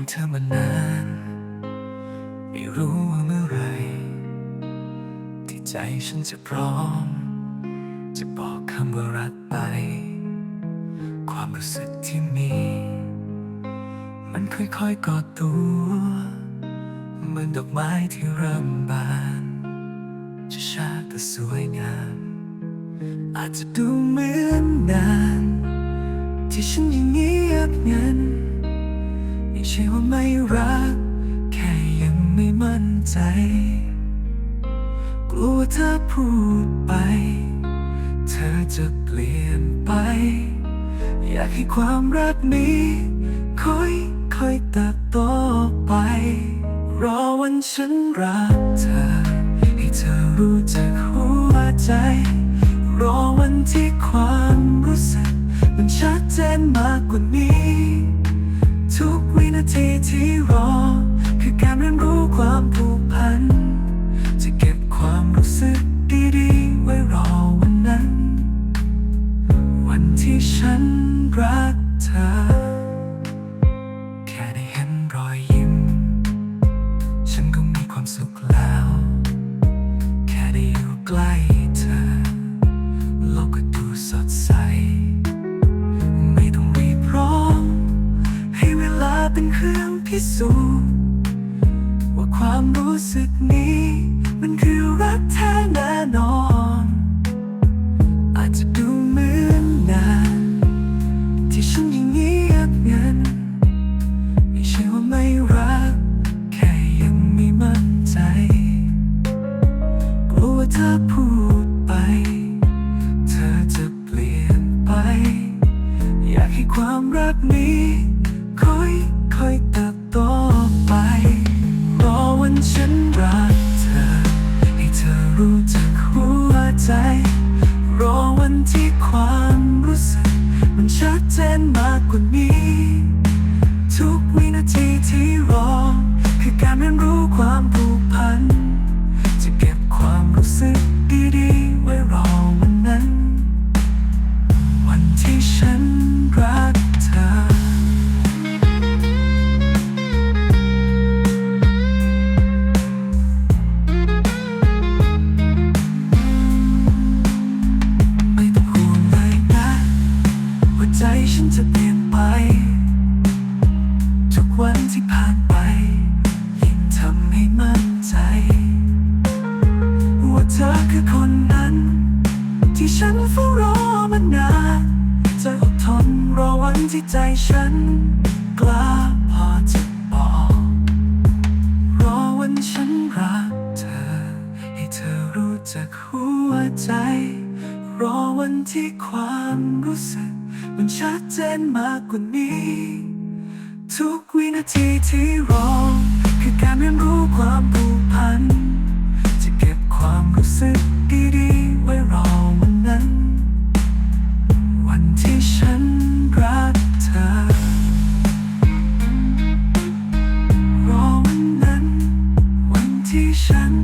องเธอมานาน ไม่รู้ว่าเมื่อไร ที่ใจฉันจะพร้อม จะบอกคำว่ารักไป ความรู้สึกที่มี มันค่อยๆก่อตัวเหมือนดอกไม้ที่เริ่มบาน จะช้าแต่สวยงาม อาจจะดูเหมือนนาน ที่ฉันยังเงียบงัน ไม่รัก แค่ยังไม่มั่นใจ กลัวถ้าพูดไป เธอจะเปลี่ยนไป อยากให้ความรักนี้ ค่อยค่อยเติบโตไป รอวันฉันรักเธอ ให้เธอรู้จักหัวใจ รอวันที่ความรู้สึก มันชัดเจนมากกว่านี้ ที่รอ คือการเรียนรู้ความผูกพัน จะเก็บความรู้สึกดีๆ ไว้รอวันนั้น วันที่ฉันรัก สูว่าความรู้สึกนี้ มันคือรักแท้แน่นอน อาจจะดูเหมือนนานที่ฉันยังเงียบงันไม่ใช่ว่าไม่รัก แค่ยังไม่มั่นใจกลัวถ้าพูดไป เธอจะเปลี่ยนไป อยากให้ความรักนี้ รู้จักหัวใจ รอวันที่ความรู้สึก มันชัดเจนมากกว่านี้ ฉันจะเปลี่ยนไป ทุกวันที่ผ่านไป ยิ่งทำให้มั่นใจ ว่าเธอคือคนนั้น ที่ฉันเฝ้ารอมานานจะอดทนรอวันที่ใจฉัน กล้าพอจะบอกรอวันฉันรักเธอ ให้เธอรู้จักหัวใจ รอวันที่ความรู้สึก มันชัดเจนมากกว่านี้ ทุกวินาทีที่รอคือการเรียนรู้ความผูกพัน จะเก็บความรู้สึกดีๆไว้รอวันนั้น วันที่ฉันรักเธอรอวันนั้นวันที่ฉัน